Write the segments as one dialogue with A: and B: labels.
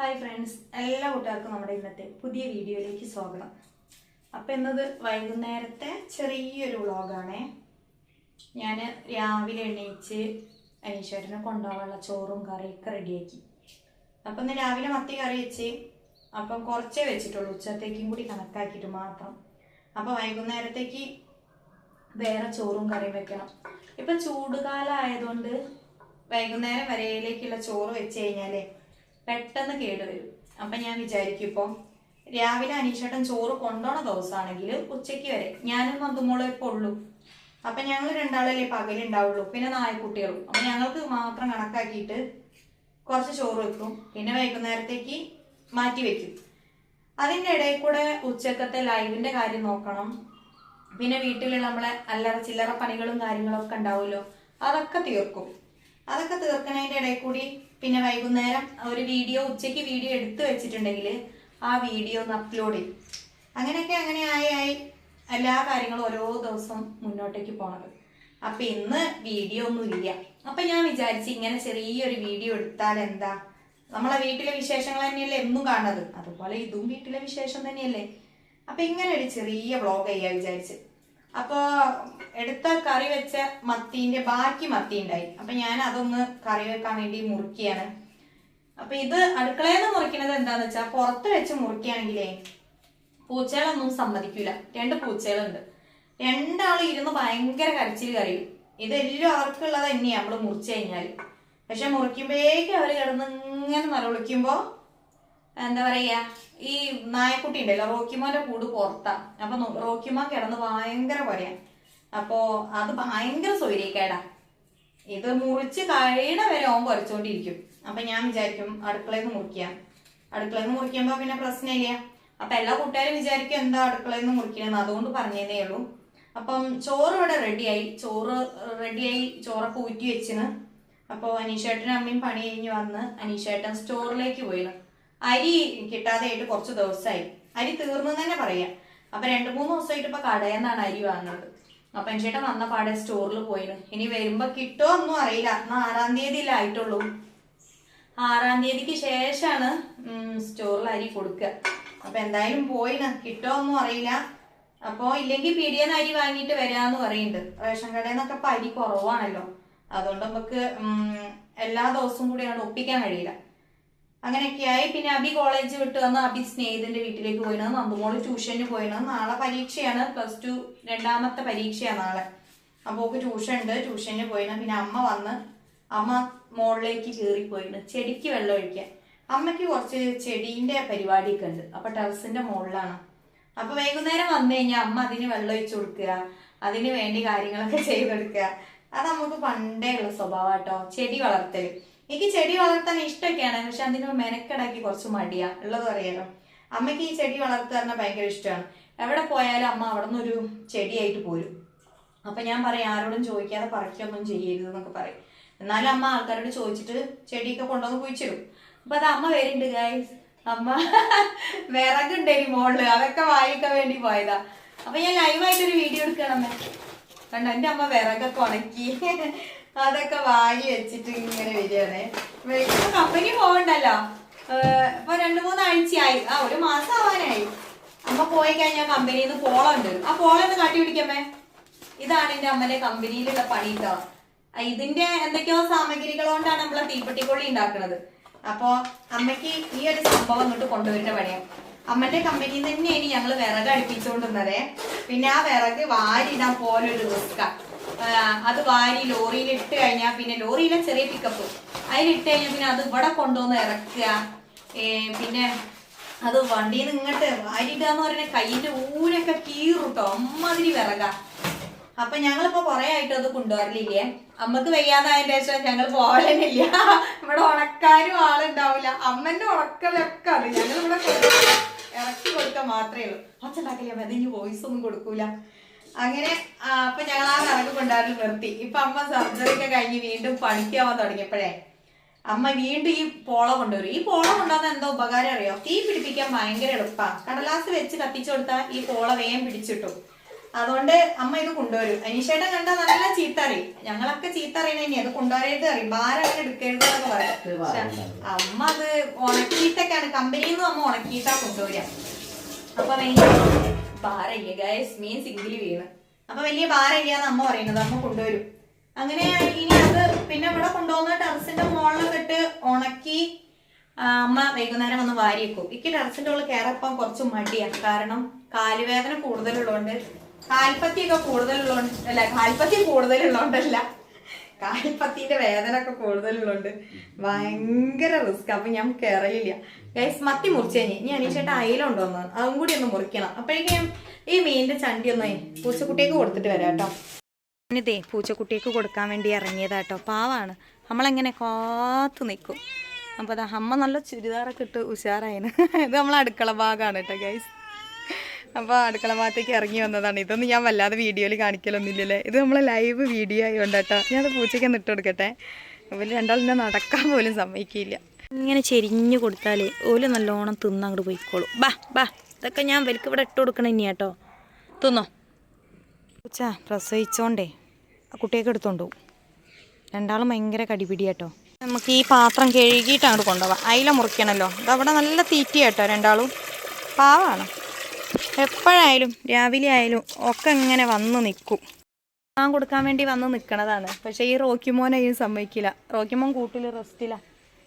A: Hi friends എല്ലാ കൂട്ടുകാർക്കും നമ്മുടെ ഇന്നത്തെ പുതിയ വീഡിയോയിലേക്ക് സ്വാഗതം. അപ്പം എന്നത് വൈകുന്നേരത്തെ ചെറിയൊരു വ്ളോഗാണേ. ഞാൻ രാവിലെ എണീച്ച് അനീശ്വരനെ കൊണ്ടുപോകാനുള്ള ചോറും കറിയൊക്കെ റെഡിയാക്കി. അപ്പം ഇന്ന് രാവിലെ മത്തി കറി വെച്ച് അപ്പം കുറച്ചേ വെച്ചിട്ടുള്ളൂ. ഉച്ചത്തേക്കും കൂടി കണക്കാക്കിയിട്ട് മാത്രം. അപ്പം വൈകുന്നേരത്തേക്ക് വേറെ ചോറും കറിയും വെക്കണം. ഇപ്പം ചൂടുകാലം ആയതുകൊണ്ട് വൈകുന്നേരം വരയിലേക്കുള്ള ചോറ് വെച്ച് കഴിഞ്ഞാലേ പെട്ടെന്ന് കേടുവരും അപ്പം ഞാൻ വിചാരിക്കും ഇപ്പൊ രാവിലെ അനീഷേട്ടൻ ചോറ് കൊണ്ടുപോണ ദിവസമാണെങ്കിൽ ഉച്ചയ്ക്ക് വരെ ഞാനും മന്തുമോളും ഇപ്പോൾ ഉള്ളൂ. അപ്പം ഞങ്ങൾ രണ്ടാളല്ലേ പകലുണ്ടാവുള്ളൂ പിന്നെ നായക്കുട്ടികളും. അപ്പം ഞങ്ങൾക്ക് മാത്രം കണക്കാക്കിയിട്ട് കുറച്ച് ചോറ് വെക്കും പിന്നെ വൈകുന്നേരത്തേക്ക് മാറ്റി വെക്കും. അതിന്റെ ഇടയിൽ കൂടെ ഉച്ചക്കത്തെ ലൈവിന്റെ കാര്യം നോക്കണം. പിന്നെ വീട്ടിൽ നമ്മളെ അല്ലറ ചില്ലറ പണികളും കാര്യങ്ങളൊക്കെ ഉണ്ടാവുമല്ലോ അതൊക്കെ തീർക്കും. അതൊക്കെ തീർക്കുന്നതിന്റെ ഇടയിൽ കൂടി പിന്നെ വൈകുന്നേരം ഒരു വീഡിയോ ഉച്ചയ്ക്ക് വീഡിയോ എടുത്തു വെച്ചിട്ടുണ്ടെങ്കിൽ ആ വീഡിയോ ഒന്ന് അപ്ലോഡ് ചെയ്യും. അങ്ങനെയൊക്കെ അങ്ങനെ ആയി ആയി എല്ലാ കാര്യങ്ങളും ഓരോ ദിവസം മുന്നോട്ടേക്ക് പോണത്. അപ്പൊ ഇന്ന് വീഡിയോ ഒന്നും ഇല്ല. അപ്പൊ ഞാൻ വിചാരിച്ച് ഇങ്ങനെ ചെറിയൊരു വീഡിയോ എടുത്താൽ എന്താ? നമ്മളെ വീട്ടിലെ വിശേഷങ്ങൾ തന്നെയല്ലേ എന്നും കാണുന്നത്? അതുപോലെ ഇതും വീട്ടിലെ വിശേഷം തന്നെയല്ലേ? അപ്പൊ ഇങ്ങനെ ഒരു ചെറിയ വ്ളോഗ് ചെയ്യാ വിചാരിച്ച്. അപ്പൊ എടുത്ത കറി വെച്ച മത്തിന്റെ ബാക്കി മത്തി ഉണ്ടായി. അപ്പൊ ഞാൻ അതൊന്ന് കറി വെക്കാൻ വേണ്ടി മുറുക്കിയാണ്. അപ്പൊ ഇത് അടുക്കളയിൽ നിന്ന് മുറിക്കുന്നത് എന്താന്ന് വെച്ചാൽ പുറത്ത് വെച്ച് മുറിക്കുകയാണെങ്കിലേ പൂച്ചകളൊന്നും സമ്മതിക്കൂല. രണ്ട് പൂച്ചകളുണ്ട്. രണ്ടാളും ഇരുന്ന് ഭയങ്കര കരച്ചിൽ കറിയും ഇതെല്ലാം അവർക്കുള്ളത് തന്നെയാ നമ്മൾ മുറിച്ചു കഴിഞ്ഞാൽ. പക്ഷെ മുറിക്കുമ്പോഴേക്കും അവർ കിടന്ന് ഇങ്ങനെ നിലവിളിക്കുമ്പോ എന്താ പറയാ ഈ നായക്കുട്ടി ഉണ്ടല്ലോ റോക്കിമോന്റെ കൂട് പുറത്താ അപ്പൊ റോക്കിമോ റോക്കിമോൻ കിടന്ന് ഭയങ്കര പറയാ അപ്പോ അത് ഭയങ്കര സൗകര്യക്കേടാ ഇത് മുറിച്ച് കഴിയണ വരെ ഓൻ കുറച്ചുകൊണ്ടിരിക്കും അപ്പൊ ഞാൻ വിചാരിക്കും അടുക്കളയിൽ നിന്ന് മുറിക്കാം. അടുക്കളയിൽ നിന്ന് മുറിക്കുമ്പോ പിന്നെ പ്രശ്നമില്ല. അപ്പൊ എല്ലാ കൂട്ടുകാരും വിചാരിക്കും എന്താ അടുക്കളയിൽ നിന്ന് മുറിക്കണെന്ന്. അതുകൊണ്ട് പറഞ്ഞതേ ഉള്ളൂ. അപ്പം ചോറ് ഇവിടെ റെഡിയായി. ചോറ് റെഡിയായി ചോറൊക്കെ ഊറ്റി വെച്ചിന്. അപ്പോൾ അനീഷേട്ടനും അമ്മയും പണി കഴിഞ്ഞ് വന്ന് അനീഷേട്ടൻ സ്റ്റോറിലേക്ക് പോയിന്. അരി കിട്ടാതെ ആയിട്ട് കുറച്ച് ദിവസമായി അരി തീർന്നു തന്നെ പറയാം. അപ്പൊ രണ്ടു മൂന്ന് ദിവസമായിട്ട് ഇപ്പൊ കടയിൽ നിന്നാണ് അരി വാങ്ങുന്നത്. അപ്പൊ ചേട്ടൻ വന്ന പാടെ സ്റ്റോറിൽ പോയിന്. ഇനി വരുമ്പോ കിട്ടോ ഒന്നും അറിയില്ല. എന്നാ ആറാം തീയതിയിലായിട്ടുള്ളൂ ആറാം തീയതിക്ക് ശേഷമാണ് സ്റ്റോറിൽ അരി കൊടുക്കുക അപ്പൊ എന്തായാലും പോയിന്. കിട്ടോ ഒന്നും അറിയില്ല. അപ്പോ ഇല്ലെങ്കിൽ പീടിയെന്ന് അരി വാങ്ങിയിട്ട് വരാന്ന് പറയുന്നുണ്ട് റേഷൻ കടയിൽ നിന്നൊക്കെ ഇപ്പൊ അരി കുറവാണല്ലോ. അതുകൊണ്ട് നമുക്ക് എല്ലാ ദിവസവും കൂടിയാണ് ഒപ്പിക്കാൻ കഴിയില്ല. അങ്ങനെയൊക്കെയായി. പിന്നെ അബി കോളേജ് വിട്ട് വന്ന് അബി സ്നേഹിതന്റെ വീട്ടിലേക്ക് പോയിരുന്നു നന്ദുമോൾ ട്യൂഷന് പോയിരുന്നു നാളെ പരീക്ഷയാണ്. പ്ലസ് ടു രണ്ടാമത്തെ പരീക്ഷയാണ് നാളെ. അപ്പോൾ ട്യൂഷൻ ഉണ്ട്. ട്യൂഷന് പോയിരുന്നു പിന്നെ അമ്മ വന്ന് അമ്മ മുകളിലേക്ക് കയറിപ്പോയിരുന്നു ചെടിക്ക് വെള്ളം ഒഴിക്കാൻ. അമ്മയ്ക്ക് കുറച്ച് ചെടീന്റെ പരിപാടിയൊക്കെ ഉണ്ട്. അപ്പൊ ടെറസിന്റെ മുകളിലാണ് അപ്പൊ വൈകുന്നേരം വന്നു കഴിഞ്ഞാൽ അമ്മ അതിന് വെള്ളം ഒഴിച്ചു കൊടുക്കുക. അതിന് വേണ്ടി കാര്യങ്ങളൊക്കെ ചെയ്തെടുക്കുക. അത് നമുക്ക് പണ്ടേ ഉള്ള സ്വഭാവം കേട്ടോ ചെടി വളർത്തൽ. എനിക്ക് ചെടി വളർത്താൻ ഇഷ്ടമൊക്കെയാണ്. പക്ഷെ അതിന് മെനക്കെടാക്കി കുറച്ച് മടിയാ. ഉള്ളത് അറിയാലോ. അമ്മയ്ക്ക് ഈ ചെടി വളർത്തുക പറഞ്ഞാൽ ഭയങ്കര ഇഷ്ടമാണ്. എവിടെ പോയാലും അമ്മ അവിടെ നിന്നൊരു ചെടിയായിട്ട് പോരും. അപ്പൊ ഞാൻ പറയും ആരോടും ചോദിക്കാതെ പറിക്കൊന്നും ചെയ്യരുത് എന്നൊക്കെ പറയും. എന്നാലും അമ്മ ആൾക്കാരോട് ചോദിച്ചിട്ട് ചെടിയൊക്കെ കൊണ്ടുവന്ന് കുഴിച്ചിടും. അപ്പൊ അത് അമ്മ വരുന്നുണ്ട് ഗായ്സ് അമ്മ വിറകുണ്ടേനി മോൾ അതൊക്കെ വായിക്കാൻ വേണ്ടി പോയതാ. അപ്പൊ ഞാൻ ലൈവായിട്ടൊരു വീഡിയോ എടുക്കണം കണ്ടോ? എന്റെ അമ്മ വിറകൊക്കെ ഉണക്കി. അതൊക്കെ വാങ്ങി വെച്ചിട്ട് ഇങ്ങനെ വരികയാണ്. കമ്പനി പോകണ്ടല്ലോ. ഇപ്പൊ രണ്ടു മൂന്നാഴ്ചയായി. ആ ഒരു മാസം ആവാനായി. അമ്മ പോയി കഴിഞ്ഞാൽ കമ്പനിയിൽ നിന്ന് പോളുണ്ട്. ആ പോളൊന്ന് കാട്ടി പിടിക്കമ്മേ. ഇതാണ് എന്റെ അമ്മന്റെ കമ്പനിയിലുള്ള പണി കേട്ടോ ഇതിന്റെ എന്തൊക്കെയോ സാമഗ്രികൾ കൊണ്ടാണ് നമ്മളെ തീപ്പെട്ടിക്കൊള്ളി ഉണ്ടാക്കുന്നത് അപ്പോ അമ്മയ്ക്ക് ഈ ഒരു സംഭവം ഇങ്ങോട്ട് കൊണ്ടുവരുന്ന പണിയാണ് അമ്മന്റെ കമ്പനിയിൽ തന്നെയാണ് ഞങ്ങൾ വിറക് അടുപ്പിച്ചുകൊണ്ടിരുന്നത് പിന്നെ ആ വിറക് വാരിടാൻ പോലൊരു റിസ്ക അത് വാരി ലോറിയിൽ ഇട്ട് കഴിഞ്ഞാൽ പിന്നെ ലോറിയിലെ ചെറിയ പിക്കപ്പ് അതിലിട്ട് കഴിഞ്ഞാൽ പിന്നെ അത് ഇവിടെ കൊണ്ടുവന്ന് ഇറക്കുക. പിന്നെ അത് വണ്ടിയിൽ നിന്ന് ഇങ്ങോട്ട് വാരിടുക എന്ന് പറയുന്നത് കയ്യിന്റെ ഊരൊക്കെ കീറുട്ടോ അമ്മാതിരി വിറക. അപ്പൊ ഞങ്ങളിപ്പോ കൊറേ ആയിട്ട് അത് കൊണ്ടുവരലില്ലേ? അമ്മയ്ക്ക് വയ്യാതായതിന്റെ ശേഷം ഞങ്ങൾ പോകലെന്നില്ല ഇവിടെ ഉണക്കാനും ആളുണ്ടാവില്ല. അമ്മന്റെ ഉണക്കലൊക്കെ അത് ഞങ്ങൾ ഇവിടെ ഇറക്കി കൊടുക്കാൻ മാത്രമേ ഉള്ളൂ. അച്ഛണ്ടാക്കില്ല അതിന് വോയിസ് ഒന്നും കൊടുക്കൂല. അങ്ങനെ അപ്പൊ ഞങ്ങൾ ആ കണക്ക് കൊണ്ടുവരൽ നിർത്തി. ഇപ്പൊ അമ്മ സർജറി ഒക്കെ കഴിഞ്ഞ് വീണ്ടും പണിക്കാവാൻ തുടങ്ങിയപ്പോഴേ അമ്മ വീണ്ടും ഈ പോള കൊണ്ടുവരും. ഈ പോള കൊണ്ടുവന്ന എന്താ ഉപകാരം അറിയോ? തീ പിടിപ്പിക്കാൻ ഭയങ്കര എളുപ്പാ. കടലാസ് വെച്ച് കത്തിച്ചു കൊടുത്താൽ ഈ പോള വേഗം പിടിച്ചിട്ടു. അതുകൊണ്ട് അമ്മ ഇത് കൊണ്ടുവരും. അനീഷേട്ടൻ കണ്ട നല്ല ചീത്ത അറിയും. ഞങ്ങളൊക്കെ ചീത്ത അറിയണ അത് കൊണ്ടുവരരുത് അറിയും. ഭാരം എടുക്കരുത് എന്നൊക്കെ പറയും. അമ്മ അത് ഉണക്കിയിട്ടൊക്കെയാണ്. കമ്പനിയിൽ നിന്ന് അമ്മ ഉണക്കിയിട്ടാ കൊണ്ടുവരിക. അപ്പൊ ഭാരമില്ല ഗൈസ് മീൻ സിംഗിളി വീണ്. അപ്പൊ വലിയ എന്ന് അമ്മ പറയുന്നത്. അമ്മ കൊണ്ടുവരും. അങ്ങനെ ഇനി അത് പിന്നെ ഇവിടെ കൊണ്ടുപോകുന്ന ടെറസിന്റെ മുകളിലൊക്കെ ഇട്ട് ഉണക്കി അമ്മ വൈകുന്നേരം വന്ന് വാരി വെക്കും എനിക്ക് ടെറസിന്റെ ഉള്ളിൽ കയറപ്പം കുറച്ച് മടിയാണ്. കാരണം കാലുവേദന കൂടുതലുള്ളതുകൊണ്ട് കാൽപ്പത്തിയൊക്കെ കൂടുതലുള്ളതുകൊണ്ട് അല്ല കാൽപ്പത്തി കൂടുതലുള്ളതുകൊണ്ടല്ല കാൽപ്പത്തിന്റെ വേദന ഒക്കെ കൂടുതലുള്ളതുകൊണ്ട് ഭയങ്കര റിസ്ക് അപ്പൊ ഞാൻ കയറലില്ല ഗൈസ് മത്തി മുറിച്ചു കഴിഞ്ഞ് ഇനി അനീഷേട്ട അയിലുണ്ടോന്ന് അതും കൂടി ഒന്ന് മുറിക്കണം. അപ്പോഴേക്കും ഈ മീനിന്റെ ചണ്ടി ഒന്ന് പൂച്ചക്കുട്ടിയൊക്കെ കൊടുത്തിട്ട് വരാം കേട്ടോ. ഞാനിതേ പൂച്ചക്കുട്ടിക്ക് കൊടുക്കാൻ വേണ്ടി ഇറങ്ങിയതാട്ടോ പാവാണ്. നമ്മളെങ്ങനെ കാത്തു നിൽക്കും. അപ്പോൾ അതാ അമ്മ നല്ല ചുരിദാറൊക്കെ ഇട്ട് ഉഷാറായിന്. ഇത് നമ്മളെ അടുക്കള ഭാഗമാണ് കേട്ടോ ഗൈസ് അപ്പോൾ അടുക്കള ഭാഗത്തേക്ക് ഇറങ്ങി വന്നതാണ്. ഇതൊന്നും ഞാൻ വല്ലാതെ വീഡിയോയിൽ കാണിക്കലൊന്നുമില്ലല്ലേ? ഇത് നമ്മളെ ലൈവ് വീഡിയോ ആയതുകൊണ്ട് കേട്ടോ. ഞാനത് പൂച്ചയ്ക്ക് ഇട്ട് കൊടുക്കട്ടെ. ഇവർ രണ്ടാളും ഞാൻ നടക്കാൻ പോലും സമ്മതിക്കില്ല. ഇങ്ങനെ ചെരിഞ്ഞു കൊടുത്താലേ ഓൽ നല്ലോണം തിന്ന് അങ്ങോട്ട് പോയിക്കോളും. ബാ ബാ. ഇതൊക്കെ ഞാൻ വലിക്ക് ഇവിടെ ഇട്ട് കൊടുക്കണം ഇനി കേട്ടോ. തിന്നോ? പൂച്ച പ്രസവിച്ചോണ്ടേ ആ കുട്ടിയൊക്കെ എടുത്തോണ്ട് പോകും രണ്ടാളും ഭയങ്കര കടിപിടി കേട്ടോ നമുക്ക് ഈ പാത്രം കഴുകിയിട്ട് അങ്ങോട്ട് കൊണ്ടുപോവാം. അയില മുറിക്കണമല്ലോ ഇതവിടെ നല്ല തീറ്റ കേട്ടോ രണ്ടാളും. പാവാണ്. എപ്പോഴായാലും രാവിലെ ആയാലും ഒക്കെ ഇങ്ങനെ വന്ന് നിൽക്കും. ഞാൻ കൊടുക്കാൻ വേണ്ടി വന്ന് നിൽക്കണതാണ്. പക്ഷേ ഈ റോക്കിമോൻ അതിന് സമ്മതിക്കില്ല. റോക്കിമോൻ കൂട്ടിൽ റെസ്റ്റില്ല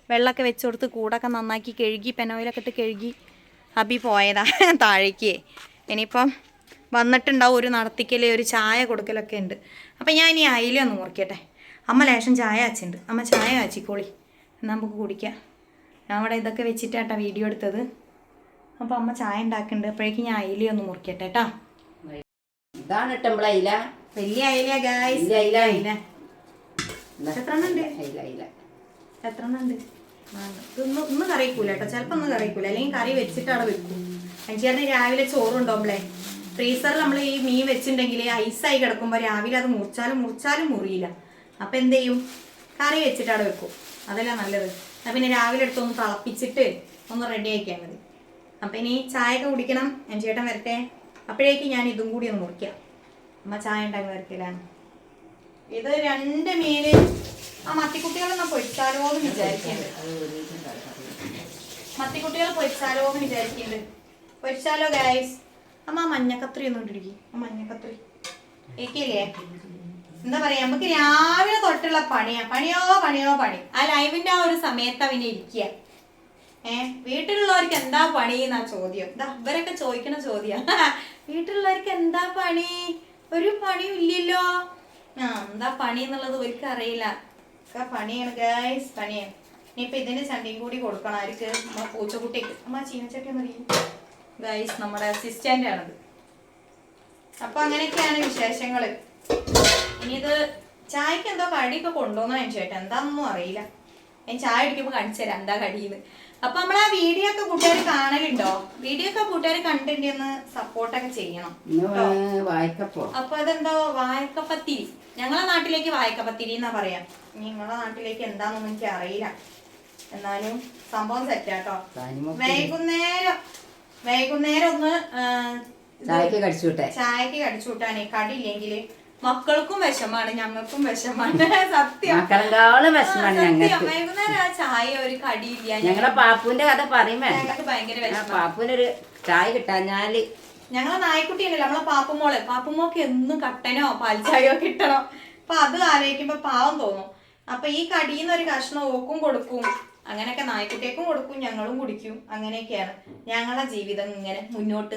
A: വെള്ളമൊക്കെ വെച്ച് കൊടുത്ത് കൂടൊക്കെ നന്നാക്കി കഴുകി പെനോയിലൊക്കെ ഇട്ട് കഴുകി അബി പോയതാ താഴേക്ക്. ഇനിയിപ്പം വന്നിട്ടുണ്ടാവും ഒരു നടത്തിക്കൽ ഒരു ചായ കൊടുക്കലൊക്കെ ഉണ്ട്. അപ്പം ഞാൻ ഇനി അയില ഒന്ന് മുറിക്കട്ടെ. അമ്മ ലേശം ചായ അച്ചുണ്ട് അമ്മ ചായ കാച്ചിക്കോളി. എന്നാൽ നമുക്ക് കുടിക്കാം. ഞാൻ ഇതൊക്കെ വെച്ചിട്ടാട്ടാ വീഡിയോ എടുത്തത്. അപ്പോൾ അമ്മ ചായ ഉണ്ടാക്കുന്നുണ്ട്. അപ്പോഴേക്കും ഞാൻ അയില ഒന്ന് മുറിക്കട്ടെ കേട്ടാ
B: ഇതാണ് അയില.
A: വലിയ അയില ഗായ്സ്
B: അയില.
A: അയില. എത്ര എണ്ണം ഉണ്ട്?
B: അയില അയില.
A: എത്ര എണ്ണം ഉണ്ട്? ഇതൊന്നും ഇന്ന് കറിയിക്കൂല കേട്ടോ ചിലപ്പോൾ ഒന്നും കറിയിക്കൂല അല്ലെങ്കിൽ കറി വെച്ചിട്ട് അവിടെ വെക്കും. അഞ്ചേറിന് രാവിലെ ചോറുണ്ടോമ്പളേ ഫ്രീസറിൽ നമ്മൾ ഈ മീൻ വെച്ചിട്ടുണ്ടെങ്കിൽ ഐസായി കിടക്കുമ്പോൾ രാവിലെ അത് മുറിച്ചാലും മുറിച്ചാലും മുറിയില്ല. അപ്പം എന്ത് ചെയ്യും? കറി വെച്ചിട്ട് അവിടെ വെക്കും. അതല്ല നല്ലത്. അപ്പം പിന്നെ രാവിലെ എടുത്തൊന്ന് തിളപ്പിച്ചിട്ട് ഒന്ന് റെഡി ആക്കിയാൽ മതി. അപ്പം ഇനി ചായയൊക്കെ കുടിക്കണം. ഞാൻ ചേട്ടൻ വരട്ടെ. അപ്പോഴേക്കും ഞാൻ ഇതും കൂടി ഒന്ന് മുറിക്കാം. അമ്മ ചായ ഉണ്ടാക്കി വരത്തില്ലാണ് ഇത് രണ്ട് മീൻ ആ മത്തിക്കുട്ടികളൊന്നും പൊരിച്ചാലോ എന്ന് വിചാരിക്കുന്നുണ്ട് മത്തിക്കുട്ടികൾ പൊരിച്ചാലോ എന്ന് വിചാരിക്കുന്നുണ്ട് പൊരിച്ചാലോ ഗൈസ് അമ്മ ആ മഞ്ഞക്കത്രി ഒന്നും ഇട്ടിരിക്കും. ആ മഞ്ഞക്കത്രി. ഏക്കില്ലേ എന്താ പറയാ നമുക്ക് രാവിലെ തൊട്ടുള്ള പണിയാ. പണിയോ പണിയോ പണി. ആ ലൈവിന്റെ ആ ഒരു സമയത്ത് അവനെ ഇരിക്കുക ഏ വീട്ടിലുള്ളവർക്ക് എന്താ പണി എന്നാ ചോദ്യം. ഇതാ ഇവരൊക്കെ ചോദിക്കണ ചോദ്യ. വീട്ടിലുള്ളവർക്ക് എന്താ പണി? ഒരു പണിയും ഇല്ലല്ലോ. ആ എന്താ പണി എന്നുള്ളത് ഒരിക്കലും അറിയില്ല. പണിയാണ് ഗൈസ് പണിയാണ്. ഇനിയിപ്പൊ ഇതിന്റെ ചണ്ടിയും കൂടി കൊടുക്കണം. ആർക്ക്? നമ്മളെ പൂച്ചക്കുട്ടിക്ക്. അമ്മ ചീനച്ചട്ടി ഒന്നറിയും ഗൈസ് നമ്മുടെ അസിസ്റ്റന്റ് ആണത്. അപ്പൊ അങ്ങനെയൊക്കെയാണ് വിശേഷങ്ങൾ. ഇനി ഇത് ചായക്ക് എന്തോ കടിയൊക്കെ കൊണ്ടുപോകുന്ന ചേട്ടാ എന്താണെന്നൊന്നും അറിയില്ല. ഞാൻ ചായ അടിക്കുമ്പോ കാണിച്ചു തരാം എന്താ കടിയെന്ന് അപ്പൊ നമ്മൾ ആ വീഡിയോ ഒക്കെ കൂട്ടുകാർ കാണലുണ്ടോ? വീഡിയോ ഒക്കെ കൂട്ടുകാർ കണ്ടിട്ടുണ്ടെന്ന് സപ്പോർട്ടൊക്കെ ചെയ്യണം അപ്പൊ അതെന്തോ വായക്കപ്പത്തിരി. ഞങ്ങളെ നാട്ടിലേക്ക് വായക്കപ്പത്തിരി എന്നാ പറയാ? നിങ്ങളെ നാട്ടിലേക്ക് എന്താണെന്നൊന്നും എനിക്ക് അറിയില്ല. എന്നാലും സംഭവം സെറ്റാട്ടോ വൈകുന്നേരം വൈകുന്നേരം ഒന്ന്
B: ചായക്ക് കടിച്ചു വിട്ടെ.
A: ചായക്ക് കടിച്ചു കൂട്ടാനേ. കടിയില്ലെങ്കിൽ മക്കൾക്കും വിഷമാണ് ഞങ്ങൾക്കും വിഷമാണ്. സത്യം.
B: മക്കളെക്കാളും വിഷമാണ്. ഞങ്ങൾക്ക്.
A: വൈകുന്നേരം ആ ചായ ഒരു കടിയില്ല.
B: ഞങ്ങളെ പാപ്പുവിന്റെ കഥ പറയുമ്പോ
A: ഞങ്ങൾക്ക് ഭയങ്കര വിഷമം
B: പാപ്പുവിനൊരു ചായ കിട്ടാഞ്ഞാൽ.
A: ഞങ്ങളെ നായ്ക്കുട്ടിയല്ലേ നമ്മളെ പാപ്പുമോൾ. പാപ്പുമോക്ക് എന്നും കട്ടനോ പാൽച്ചായോ കിട്ടണോ. അപ്പൊ അത് ആലോചിക്കുമ്പോ പാവം തോന്നും. അപ്പൊ ഈ കടിയിൽ ഒരു കഷ്ണം ഓക്കും കൊടുക്കും. അങ്ങനെയൊക്കെ നായ്ക്കുട്ടിയേക്കും കൊടുക്കും ഞങ്ങളും കുടിക്കും. അങ്ങനെയൊക്കെയാണ് ഞങ്ങളെ ജീവിതം ഇങ്ങനെ മുന്നോട്ട്.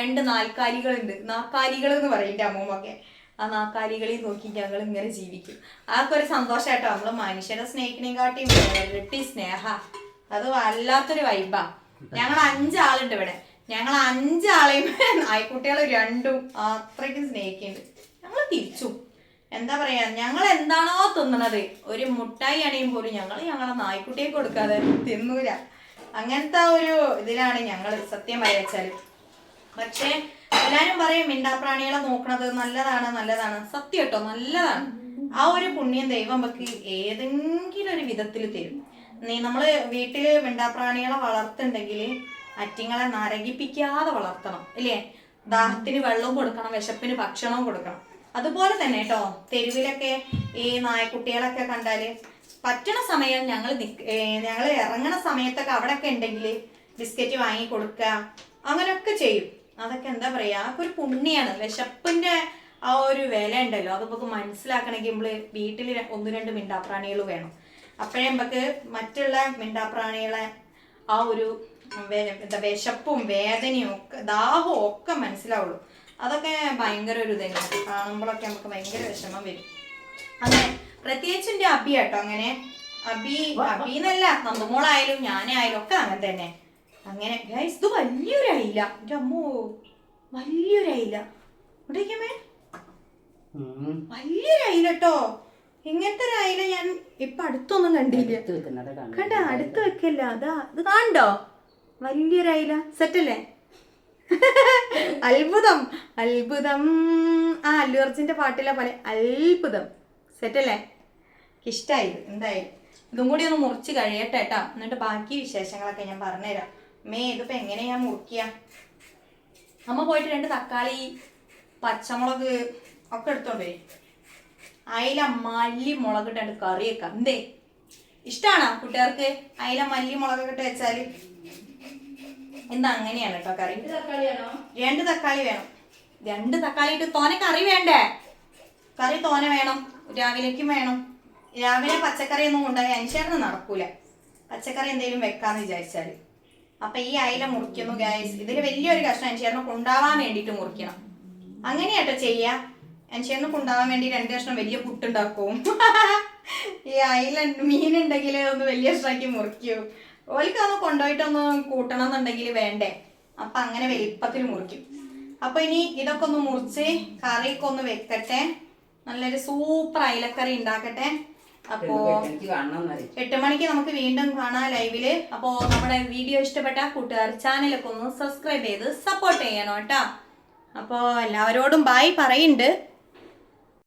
A: രണ്ട് നാൽക്കാലികളുണ്ട്. നാക്കാലികൾ എന്ന് പറയും എന്റെ അമ്മൂമ്മൊക്കെ ആ നാക്കാലികളിൽ നോക്കി ഞങ്ങൾ ഇങ്ങനെ ജീവിക്കും. അതൊക്കെ ഒരു സന്തോഷാട്ടോ നമ്മൾ മനുഷ്യരെ സ്നേഹിക്കണേക്കാട്ടിയും ഇരട്ടി സ്നേഹ. അത് വല്ലാത്തൊരു വൈബാ ഞങ്ങൾ അഞ്ചാളുണ്ട് ഇവിടെ. ഞങ്ങൾ അഞ്ചാളെയും നായ്ക്കുട്ടികളെ രണ്ടും അത്രയ്ക്കും സ്നേഹിക്കുന്നുണ്ട്. ഞങ്ങൾ തിരിച്ചു. എന്താ പറയാ? ഞങ്ങൾ എന്താണോ തിന്നണത്. ഒരു മുട്ടായി അണിയും പോലും ഞങ്ങൾ ഞങ്ങളെ നായ്ക്കുട്ടിയെ കൊടുക്കാതെ തിന്നൂല. അങ്ങനത്തെ ഒരു ഇതിലാണ് ഞങ്ങൾ സത്യം പറയാച്ചാൽ. പക്ഷേ എല്ലാരും പറയും മിണ്ടാപ്രാണികളെ നോക്കണത് നല്ലതാണ് നല്ലതാണ്. സത്യം കേട്ടോ നല്ലതാണ്. ആ ഒരു പുണ്യം ദൈവം നമുക്ക് ഏതെങ്കിലും ഒരു വിധത്തിൽ തരും. നീ നമ്മൾ വീട്ടിൽ മിണ്ടാപ്രാണികളെ വളർത്തുണ്ടെങ്കിൽ അറ്റിങ്ങളെ നരകിപ്പിക്കാതെ വളർത്തണം ഇല്ലേ? ദാഹത്തിന് വെള്ളവും കൊടുക്കണം വിശപ്പിന് ഭക്ഷണവും കൊടുക്കണം. അതുപോലെ തന്നെ കേട്ടോ തെരുവിലൊക്കെ ഈ നായക്കുട്ടികളൊക്കെ കണ്ടാൽ പറ്റണ സമയം ഞങ്ങൾ ഞങ്ങൾ ഇറങ്ങണ സമയത്തൊക്കെ അവിടെയൊക്കെ ഉണ്ടെങ്കിൽ ബിസ്ക്കറ്റ് വാങ്ങി കൊടുക്കുക അങ്ങനെയൊക്കെ ചെയ്യും. അതൊക്കെ എന്താ പറയാ അതൊക്കെ ഒരു പുണ്യാണ്. വിശപ്പിന്റെ ആ ഒരു വില ഉണ്ടല്ലോ അത് നമുക്ക് മനസ്സിലാക്കണമെങ്കിൽ നമ്മൾ വീട്ടിൽ ഒന്ന് രണ്ട് മിണ്ടാപ്രാണികൾ വേണം. അപ്പോഴേ നമുക്ക് മറ്റുള്ള മിണ്ടാപ്രാണികളെ ആ ഒരു എന്താ വിശപ്പും വേദനയും ഒക്കെ ദാഹവും ഒക്കെ മനസ്സിലാവുള്ളൂ. അതൊക്കെ ഭയങ്കര ഒരു ഇതന്നെയാണ് കാണുമ്പോഴൊക്കെ നമുക്ക് ഭയങ്കര വിഷമം വരും. അങ്ങനെ പ്രത്യേകിച്ച് എന്റെ അബി കേട്ടോ അങ്ങനെ. അബി അബി എന്നല്ല നന്ദമോളായാലും ഞാനായാലും ഒക്കെ അങ്ങനെ തന്നെ. അങ്ങനെ ഗൈസ് ഇത് വലിയൊരു അയില. എന്റെ അമ്മോ വലിയൊരു അയില. വലിയൊരയില
B: ഉം.
A: വലിയൊരു അയില കേട്ടോ ഇങ്ങനത്തെ ഒരു അയില ഞാൻ ഇപ്പൊ അടുത്തൊന്നും കണ്ടില്ല. കണ്ട? അടുത്ത് വെക്കല്ല. അതാ ഇത് കാണ്ടോ? വലിയൊരു അയില. സെറ്റല്ലേ അത്ഭുതം. അത്ഭുതം. ആ അല്ലു അർജുന്റെ പാട്ടിലെ പോലെ അത്ഭുതം. സെറ്റല്ലേ ഇഷ്ടായി. എന്തായാലും ഇതും കൂടി ഒന്ന് മുറിച്ച് കഴിയട്ടെ കേട്ടോ എന്നിട്ട് ബാക്കി വിശേഷങ്ങളൊക്കെ ഞാൻ പറഞ്ഞുതരാം. മേ ഇതിപ്പോ എങ്ങനെയാ മുറിക്കുക അമ്മ പോയിട്ട് രണ്ട് തക്കാളി പച്ചമുളക് ഒക്കെ എടുത്തോണ്ട് വരും. അയില മല്ലി മുളക് ഇട്ടാണ്ട് കറി വെക്കാം. എന്തേ? ഇഷ്ടാണോ കുട്ടികൾക്ക് അയില മല്ലി മുളക് ഇട്ട് വെച്ചാൽ? എന്താ അങ്ങനെയാണ് കേട്ടോ കറി. രണ്ട് തക്കാളി വേണം? രണ്ട് തക്കാളി ഇട്ട് തോനെ കറി വേണ്ടേ? കറി തോനെ വേണം. രാവിലേക്കും വേണം. രാവിലെ പച്ചക്കറി ഒന്നും കൊണ്ടുപോയി അനുശേഷം നടക്കൂല. പച്ചക്കറി എന്തെങ്കിലും വെക്കാന്ന് വിചാരിച്ചാൽ. അപ്പൊ ഈ അയില മുറിക്കുന്നു ഗൈസ് ഇതിൽ വലിയൊരു കഷ്ണം ചേർന്ന് കൊണ്ടാവാൻ വേണ്ടിട്ട് മുറിക്കണം. അങ്ങനെയാട്ടോ ചെയ്യാ. അനുശേഷം കൊണ്ടാവാൻ വേണ്ടി രണ്ട് കഷ്ണം വലിയ പുട്ടുണ്ടാക്കും. ഈ അയില മീനുണ്ടെങ്കിൽ ഒന്ന് വലിയ കഷ്ണമാക്കി മുറിക്കൂ. ഓൽക്കൊന്ന് കൊണ്ടുപോയിട്ടൊന്ന് കൂട്ടണം എന്നുണ്ടെങ്കിൽ വേണ്ടേ. അപ്പൊ അങ്ങനെ വലിപ്പത്തിൽ മുറിക്കും. അപ്പൊ ഇനി ഇതൊക്കെ ഒന്ന് മുറിച്ച് കറിയൊക്കെ ഒന്ന് വെക്കട്ടെ. നല്ലൊരു സൂപ്പർ അയിലക്കറി ഉണ്ടാക്കട്ടെ. അപ്പോ എട്ട് മണിക്ക് നമുക്ക് വീണ്ടും കാണാം ലൈവിൽ. അപ്പോ നമ്മുടെ വീഡിയോ ഇഷ്ടപ്പെട്ട കൂട്ടുകാർ ചാനലൊക്കെ ഒന്ന് സബ്സ്ക്രൈബ് ചെയ്ത് സപ്പോർട്ട് ചെയ്യണം കേട്ടോ. അപ്പോ എല്ലാവരോടും ബായ് പറയുന്നുണ്ട്.